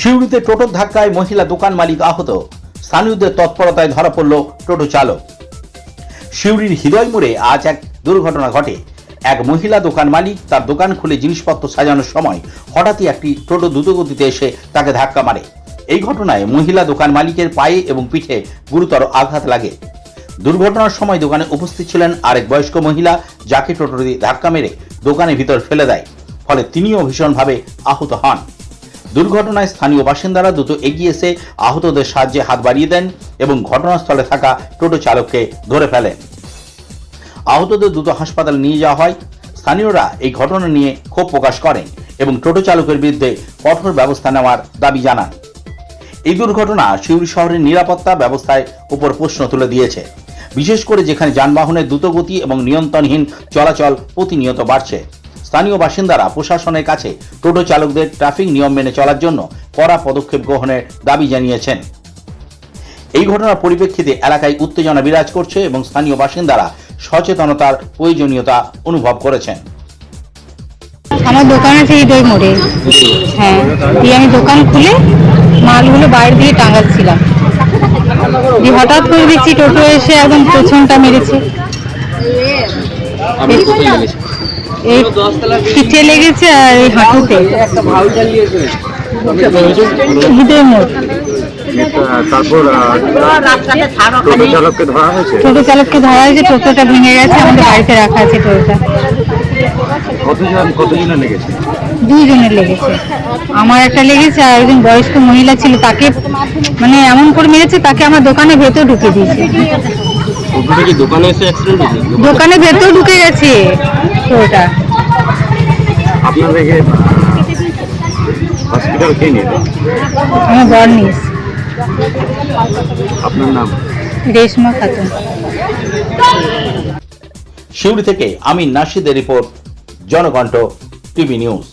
শিউড়িতে টোটোর ধাক্কায় মহিলা দোকান মালিক আহত। স্থানীয়দের তৎপরতায় ধরা পড়ল টোটো চালক। শিউড়ির হৃদয় মোড়ে আজ এক দুর্ঘটনা ঘটে। এক মহিলা দোকান মালিক তার দোকান খুলে জিনিসপত্র সাজানোর সময় হঠাৎই একটি টোটো দ্রুতগতিতে এসে তাকে ধাক্কা মারে। এই ঘটনায় মহিলা দোকান মালিকের পায়ে এবং পিঠে গুরুতর আঘাত লাগে। দুর্ঘটনার সময় দোকানে উপস্থিত ছিলেন আরেক বয়স্ক মহিলা, যাকে টোটোটি ধাক্কা মেরে দোকানের ভিতর ফেলে দেয়। ফলে তিনিও ভীষণভাবে আহত হন। দুর্ঘটনায় স্থানীয় বাসিন্দারা দ্রুত এগিয়ে এসে আহতদের সাহায্যে হাত বাড়িয়ে দেন এবং ঘটনাস্থলে থাকা টোটো চালককে ধরে ফেলেন। আহতদের দ্রুত হাসপাতালে নিয়ে যাওয়া হয়। স্থানীয়রা এই ঘটনা নিয়ে ক্ষোভ প্রকাশ করেন এবং টোটো চালকের বিরুদ্ধে কঠোর ব্যবস্থা নেওয়ার দাবি জানান। এই দুর্ঘটনা সিউড়ি শহরের নিরাপত্তা ব্যবস্থায় উপর প্রশ্ন তুলে দিয়েছে। বিশেষ করে যেখানে যানবাহনের দ্রুতগতি এবং নিয়ন্ত্রণহীন চলাচল প্রতিনিয়ত বাড়ছে। স্থানীয় বাসিন্দারা প্রশাসনের কাছে টোটো চালকদের ট্রাফিক নিয়ম মেনে চলার জন্য কড়া পদক্ষেপ গ্রহণের দাবি জানিয়েছেন। এই ঘটনার পরিপ্রেক্ষিতে এলাকায় উত্তেজনা বিরাজ করছে এবং স্থানীয় বাসিন্দারা সচেতনতার প্রয়োজনীয়তা অনুভব করেছেন। আমার দোকান আছে এই মোড়ে। হ্যাঁ দিয়ে আমি দোকান খুলে মালগুলো বাইরে দিয়ে টাঙাচ্ছিলাম। দিয়ে হঠাৎ করে দেখছি টোটো এসে একদম পেছনটা মেরেছে। এই পিঠে লেগেছে আর এই হাঁটুতে। হৃদয় মোড় তারপর টোটো চালককে ধরা হয়েছে? টোটো চালককে ধরা হয়েছে টোটোটা ভেঙে গেছে আমাদের বাড়িতে রাখা আছে টোটোটা। কতজন কতজনে লেগেছে? দুইজনের লেগেছে। আমার একটা লেগেছে আর একজন বয়স্ক মহিলা ছিল তাকে মানে এমন করে মেরেছে তাকে আমার দোকানে ভেতর ঢুকে দিয়েছে। দোকানে এসে অ্যাক্সিডেন্ট হয়েছে? দোকানে ভেতর ঢুকে গেছে আপনাদেরকে হসপিটাল কে নিয়ে আপনার নাম? রেশমা খাতুন। শিউড়ি থেকে আমি নাশিদের রিপোর্ট জনকণ্ঠ টিভি নিউজ।